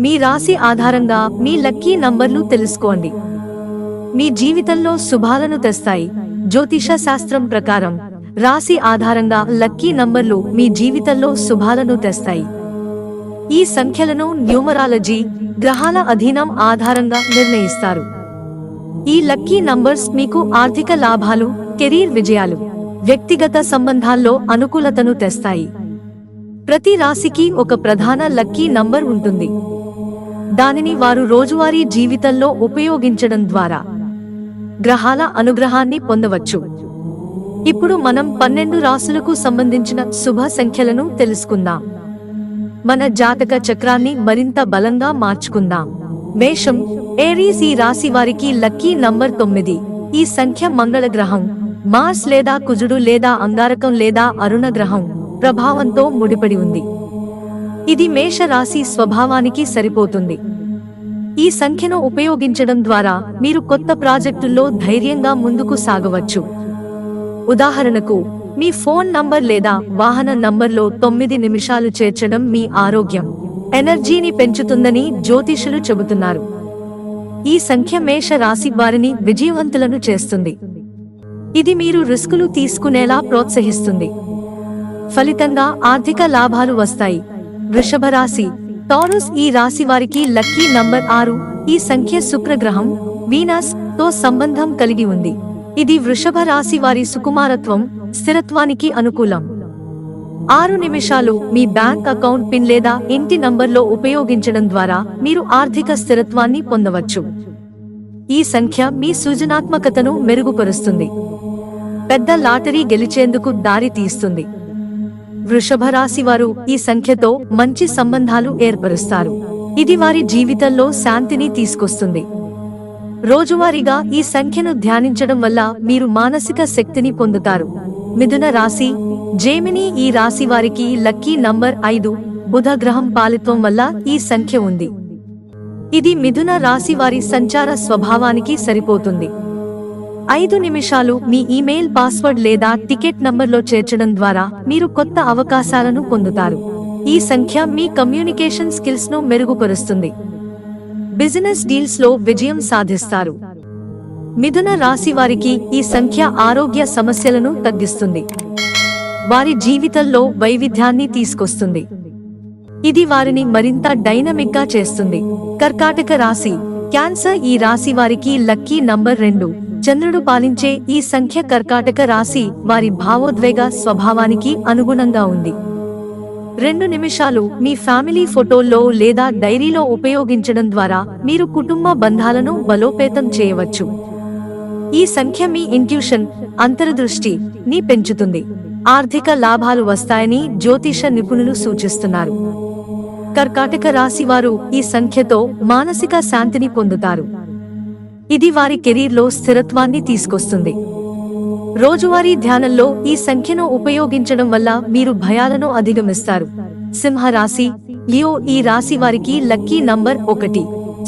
మీ రాశి ఆధారంగా మీ లక్కీ నంబర్లు తెలుసుకోండి. మీ జీవితంలో శుభాలను తెస్తాయి. జ్యోతిష శాస్త్రం ప్రకారం రాశి ఆధారంగా లక్కీ నంబర్లు మీ జీవితంలో శుభాలను తెస్తాయి. ఈ సంఖ్యలను న్యూమరాలజీ గ్రహాల అధీనం ఆధారంగా నిర్ణయిస్తారు. ఈ లక్కీ నంబర్స్ మీకు ఆర్థిక లాభాలు కెరీర్ విజయాలు వ్యక్తిగత సంబంధాల్లో అనుకూలతను తెస్తాయి. ప్రతి రాశికి ఒక ప్రధాన లక్కీ నంబర్ ఉంటుంది. దానిని వారు రోజువారీ జీవితంలో ఉపయోగించడం ద్వారా గ్రహాల అనుగ్రహాన్ని పొందవచ్చు. ఇప్పుడు మనం పన్నెండు రాసులకు సంబంధించిన శుభ సంఖ్యలను తెలుసుకుందాం. మన జాతక చక్రాన్ని మరింత బలంగా మార్చుకుందాం. మేషం ఏరీస్ ఈ రాశి వారికి లక్కీ నంబర్ తొమ్మిది. ఈ సంఖ్య మంగళ గ్రహం మార్స్ లేదా కుజుడు లేదా అంగారకం లేదా అరుణ గ్రహం ప్రభావంతో ముడిపడి ఉంది. ఇది మేష రాశి స్వభావానికి సరిపోతుంది. ఈ సంఖ్యను ఉపయోగించడం ద్వారా మీరు కొత్త ప్రాజెక్టుల్లో ధైర్యంగా ముందుకు సాగవచ్చు. ఉదాహరణకు మీ ఫోన్ నంబర్ లేదా వాహన నంబర్లో తొమ్మిది నిమిషాలు చేర్చడం మీ ఆరోగ్యం ఎనర్జీని పెంచుతుందని జ్యోతిషులు చెబుతున్నారు. ఈ సంఖ్య మేష రాశి వారిని విజయవంతులను చేస్తుంది. ఇది మీరు రిస్కులు తీసుకునేలా ప్రోత్సహిస్తుంది. ఫలితంగా ఆర్థిక లాభాలు వస్తాయి. వృషభ రాశి టారస్ ఈ రాశి వారికి లక్కీ నంబర్ ఆరు. ఈ సంఖ్య శుక్రగ్రహం వీనస్తో సంబంధం కలిగి ఉంది. ఇది వృషభ రాశి వారి సుకుమారత్వం స్థిరత్వానికి అనుకూలం. ఆరు నిమిషాలు మీ బ్యాంక్ అకౌంట్ పిన్ లేదా ఇంటి నంబర్లో ఉపయోగించడం ద్వారా మీరు ఆర్థిక స్థిరత్వాన్ని పొందవచ్చు. ఈ సంఖ్య మీ సృజనాత్మకతను మెరుగుపరుస్తుంది. పెద్ద లాటరీ గెలిచేందుకు దారి తీస్తుంది. వృషభ రాశి వారు ఈ సంఖ్యతో మంచి సంబంధాలు ఏర్పరుస్తారు. ఇది వారి జీవితంలో శాంతిని తీసుకొస్తుంది. రోజువారీగా ఈ సంఖ్యను ధ్యానించడం వల్ల మీరు మానసిక శక్తిని పొందుతారు. మిథున రాశి జేమిని ఈ రాశి వారికి లక్కీ నంబర్ ఐదు బుధ గ్రహం పాలిత్వం వల్ల ఈ సంఖ్య ఉంది. ఇది మిథున రాశి వారి సంచార స్వభావానికి సరిపోతుంది. ఐదు నిమిషాలు మీ ఇమెయిల్ పాస్వర్డ్ లేదా టికెట్ నంబర్లో చేర్చడం ద్వారా మీరు కొత్త అవకాశాలను పొందుతారు. ఈ సంఖ్య మీ కమ్యూనికేషన్ స్కిల్స్ను మెరుగుపరుస్తుంది. బిజినెస్ డీల్స్లో విజయం సాధిస్తారు. మిథున రాశి వారికి ఈ సంఖ్య ఆరోగ్య సమస్యలను తగ్గిస్తుంది. వారి జీవితంలో వైవిధ్యాన్ని తీసుకొస్తుంది. ఇది వారిని మరింత డైనమిక్గా చేస్తుంది. కర్కాటక రాశి క్యాన్సర్ ఈ రాశి వారికి లక్కీ నంబర్ రెండు. చంద్రుడు పాలించే ఈ సంఖ్య కర్కాటక రాశి వారి భావోద్వేగ స్వభావానికి అనుగుణంగా ఉంది. రెండు నిమిషాలు మీ ఫ్యామిలీ ఫోటోల్లో లేదా డైరీలో ఉపయోగించడం ద్వారా మీరు కుటుంబ బంధాలను బలోపేతం చేయవచ్చు. ఈ సంఖ్య మీ ఇంట్యూషన్ అంతర్దృష్టి ని పెంచుతుంది. ఆర్థిక లాభాలు వస్తాయని జ్యోతిష నిపుణులు సూచిస్తున్నారు. కర్కాటక రాశి వారు ఈ సంఖ్యతో మానసిక శాంతిని పొందుతారు. ఇది వారి కెరీర్లో స్థిరత్వాన్ని తీసుకొస్తుంది. రోజువారీ ధ్యానంలో ఈ సంఖ్యను ఉపయోగించడం వల్ల మీరు భయాలను అధిగమిస్తారు. సింహ రాశి లియో ఈ రాశి వారికి లక్కీ నంబర్ ఒకటి.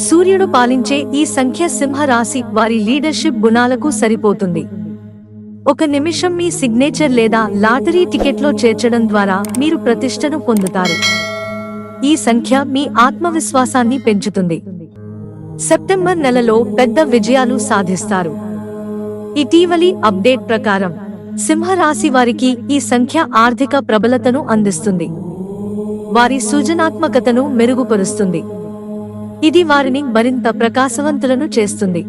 సూర్యుడు పాలించే ఈ సంఖ్య సింహ రాశి వారి లీడర్షిప్ గుణాలకు సరిపోతుంది. ఒక నిమిషం మీ సిగ్నేచర్ లేదా లాటరీ టికెట్లో చేర్చడం ద్వారా మీరు ప్రతిష్టను పొందుతారు. ఈ సంఖ్య మీ ఆత్మవిశ్వాసాన్ని పెంచుతుంది. సెప్టెంబర్ నెలలో పెద్ద విజయాలు సాధిస్తారు. ఇటీవలి అప్డేట్ ప్రకారం సింహరాశి వారికి ఈ సంఖ్య ఆర్థిక ప్రబలతను అందిస్తుంది. వారి సృజనాత్మకతను మెరుగుపరుస్తుంది. ఇది వారిని మరింత ప్రకాశవంతులను చేస్తుంది.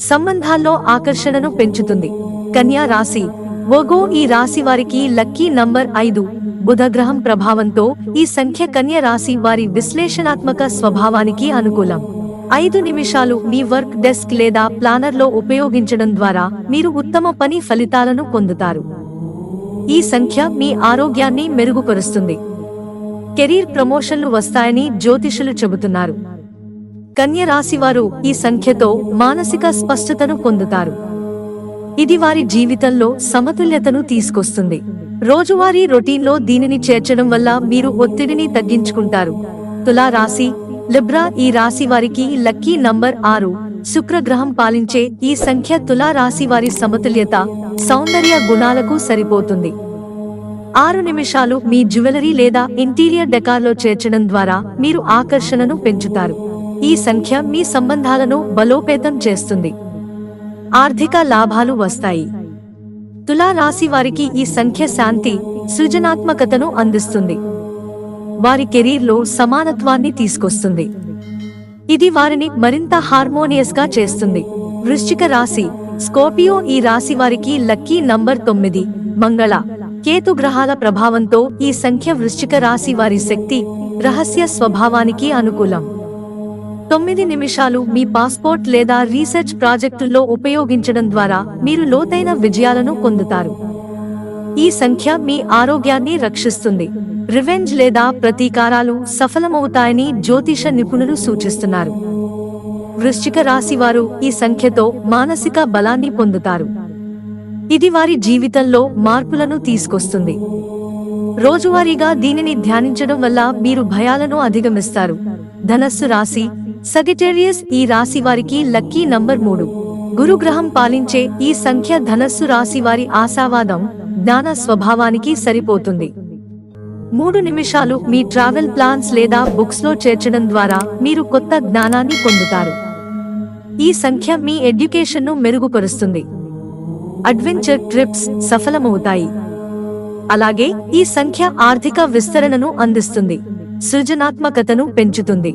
సంబంధాల్లో ఆకర్షణను పెంచుతుంది. కన్యా రాశి ఓగో ఈ రాశి వారికి లక్కీ నంబర్ ఐదు బుధగ్రహం ప్రభావంతో ఈ సంఖ్య కన్య రాశి వారి విశ్లేషణాత్మక స్వభావానికి అనుకూలం. ఐదు నిమిషాలు మీ వర్క్ డెస్క్ లేదా ప్లానర్లో ఉపయోగించడం ద్వారా మీరు ఉత్తమ పని ఫలితాలను పొందుతారు. ఈ సంఖ్య మీ ఆరోగ్యాన్ని మెరుగుపరుస్తుంది. కెరీర్ ప్రమోషన్లు వస్తాయని జ్యోతిషులు చెబుతున్నారు. కన్య రాశి వారు ఈ సంఖ్యతో మానసిక స్పష్టతను పొందుతారు. ఇది వారి జీవితంలో సమతుల్యతను తీసుకొస్తుంది. రోజువారీ రొటీన్లో దీనిని చేర్చడం వల్ల మీరు ఒత్తిడిని తగ్గించుకుంటారు. తులా రాశి లిబ్రా ఈ రాశి వారికి లక్కీ నంబర్ ఆరు. శుక్రగ్రహం పాలించే ఈ సంఖ్య తులా రాశి వారి సమతుల్యత సౌందర్య గుణాలకు సరిపోతుంది. ఆరు నిమిషాలు మీ జ్యువెలరీ లేదా ఇంటీరియర్ డెకార్లో చేర్చడం ద్వారా మీరు ఆకర్షణను పెంచుతారు. ఈ సంఖ్య మీ సంబంధాలను బలోపేతం చేస్తుంది. ఆర్థిక లాభాలు వస్తాయి. తులారాశి వారికి ఈ సంఖ్య శాంతి సృజనాత్మకతను అందిస్తుంది. వారి కెరీర్లో సమానత్వాన్ని తీసుకొస్తుంది. ఇది వారిని మరింత హార్మోనియస్గా చేస్తుంది. వృశ్చిక రాశి స్కోపియో ఈ రాశి వారికి లక్కీ నంబర్ తొమ్మిది మంగళ. కేతు గ్రహాల ప్రభావంతో ఈ సంఖ్య వృశ్చిక రాశి వారి శక్తి రహస్య స్వభావానికి అనుకూలం. తొమ్మిది నిమిషాలు మీ పాస్పోర్ట్ లేదా రీసెర్చ్ ప్రాజెక్టుల్లో ఉపయోగించడం ద్వారా మీరు లోతైన విజయాలను పొందుతారు. ఈ సంఖ్య మీ ఆరోగ్యాన్ని రక్షిస్తుంది. రివెంజ్ లేదా ప్రతీకారాలు సఫలమవుతాయని జ్యోతిష నిపుణులు సూచిస్తున్నారు. వృశ్చిక రాశి వారు ఈ సంఖ్యతో మానసిక బలాన్ని పొందుతారు. ఇది వారి జీవితంలో మార్పులను తీసుకొస్తుంది. రోజువారీగా దీనిని ధ్యానించడం వల్ల మీరు భయాలను అధిగమిస్తారు. ధనస్సు రాశి సగిటేరియస్ ఈ రాశి వారికి లక్కీ నంబర్ మూడు. గురుగ్రహం పాలించే ఈ సంఖ్య ధనస్సు రాశి వారి ఆశావాదం జ్ఞాన స్వభావానికి సరిపోతుంది. మూడు నిమిషాలు మీ ట్రావెల్ ప్లాన్స్ లేదా బుక్స్లో చేర్చడం ద్వారా మీరు కొత్త జ్ఞానాన్ని పొందుతారు. ఈ సంఖ్య మీ ఎడ్యుకేషన్ను మెరుగుపరుస్తుంది. అడ్వెంచర్ ట్రిప్స్ సఫలమవుతాయి. అలాగే ఈ సంఖ్య ఆర్థిక విస్తరణను అందిస్తుంది. సృజనాత్మకతను పెంచుతుంది.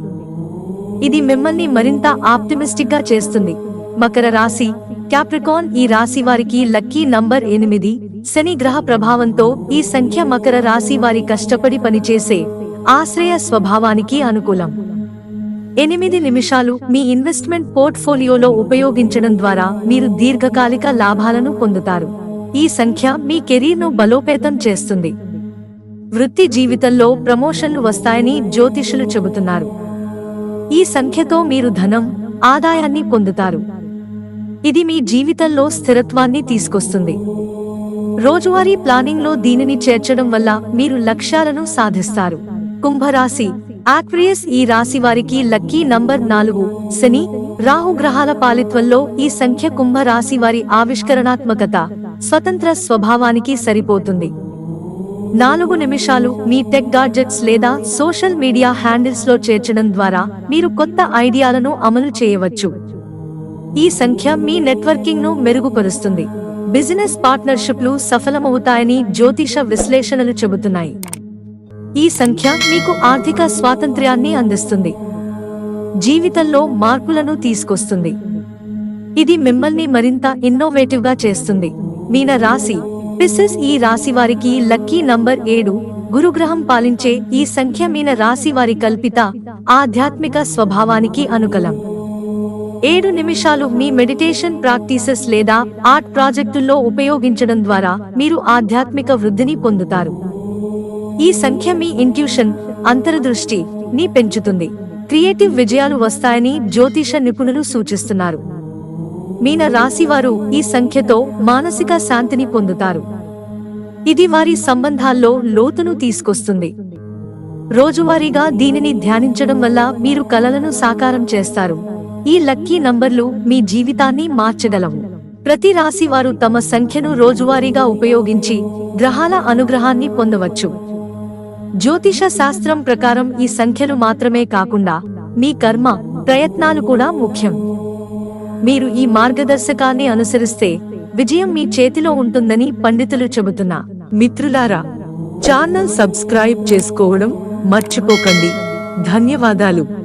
ఇది మిమ్మల్ని మరింత ఆప్టిమిస్టిక్గా చేస్తుంది. మకర రాశి క్యాప్రికాన్ ఈ రాశి వారికి లక్కీ నంబర్ ఎనిమిది. శని గ్రహ ప్రభావంతో ఈ సంఖ్య మకర రాశి వారి కష్టపడి పనిచేసే ఆశ్రయ స్వభావానికి అనుకూలం. ఎనిమిది నిమిషాలు మీ ఇన్వెస్ట్మెంట్ పోర్ట్ఫోలియోలో ఉపయోగించడం ద్వారా మీరు దీర్ఘకాలిక లాభాలను పొందుతారు. ఈ సంఖ్య మీ కెరీర్ను బలోపేతం చేస్తుంది. వృత్తి జీవితంలో ప్రమోషన్లు వస్తాయని జ్యోతిషులు చెబుతున్నారు. ఈ సంఖ్యతో మీరు ధనం ఆదాయాన్ని పొందుతారు. ఇది మీ జీవితంలో స్థిరత్వాన్ని తీసుకొస్తుంది. రోజువారీ ప్లానింగ్లో దీనిని చేర్చడం వల్ల మీరు లక్ష్యాలను సాధిస్తారు. కుంభరాశి ఆక్వియస్ ఈ రాశి వారికి లక్కీ నంబర్ నాలుగు శని రాహు గ్రహాల పాలిత్వంలో ఈ సంఖ్య కుంభ రాశి వారి ఆవిష్కరణాత్మకత స్వతంత్ర స్వభావానికి సరిపోతుంది. నాలుగు నిమిషాలు మీ టెక్ గాడ్జెట్స్ లేదా సోషల్ మీడియా హ్యాండిల్స్లో చేర్చడం ద్వారా మీరు కొత్త ఐడియాలను అమలు చేయవచ్చు. ఈ సంఖ్య మీ నెట్వర్కింగ్ను మెరుగుపరుస్తుంది. బిజినెస్ పార్ట్నర్షిప్లు సఫలమవుతాయని జ్యోతిష విశ్లేషణలు చెబుతున్నాయి. ఈ సంఖ్య మీకు ఆర్థిక స్వాతంత్ర్యాన్ని అందిస్తుంది. జీవితంలో మార్పులను తీసుకొస్తుంది. ఇది మిమ్మల్ని మరింత ఇన్నోవేటివ్గా చేస్తుంది. మీన రాశి పిసెస్ ఈ రాశి వారికి లక్కీ నంబర్ ఏడు. గురుగ్రహం పాలించే ఈ సంఖ్య మీన రాశి వారి కల్పిత ఆధ్యాత్మిక స్వభావానికి అనుకలం. ఏడు నిమిషాలు మీ మెడిటేషన్ ప్రాక్టీసెస్ లేదా ఆర్ట్ ప్రాజెక్టుల్లో ఉపయోగించడం ద్వారా మీరు ఆధ్యాత్మిక వృద్ధిని పొందుతారు. ఈ సంఖ్య మీ ఇంట్యూషన్ అంతర్దృష్టి ని పెంచుతుంది. క్రియేటివ్ విజయాలు వస్తాయని జ్యోతిష నిపుణులు సూచిస్తున్నారు. మీన రాశివారు ఈ సంఖ్యతో మానసిక శాంతిని పొందుతారు. ఇది వారి సంబంధాల్లో లోతును తీసుకొస్తుంది. రోజువారీగా దీనిని ధ్యానించడం వల్ల మీరు కలలను సాకారం చేస్తారు. ఈ లక్కీ నంబర్లు మీ జీవితాన్ని మార్చగలవు. ప్రతి రాశి వారు తమ సంఖ్యను రోజువారీగా ఉపయోగించి గ్రహాల అనుగ్రహాన్ని పొందవచ్చు. జ్యోతిష శాస్త్రం ప్రకారం ఈ సంఖ్యలు మాత్రమే కాకుండా మీ కర్మ ప్రయత్నాలు కూడా ముఖ్యం. మీరు ఈ మార్గదర్శకాన్ని అనుసరిస్తే విజయం మీ చేతిలో ఉంటుందని పండితులు చెబుతున్నా. మిత్రులారా ఛానల్ సబ్స్క్రైబ్ చేసుకోవడం మర్చిపోకండి. ధన్యవాదాలు.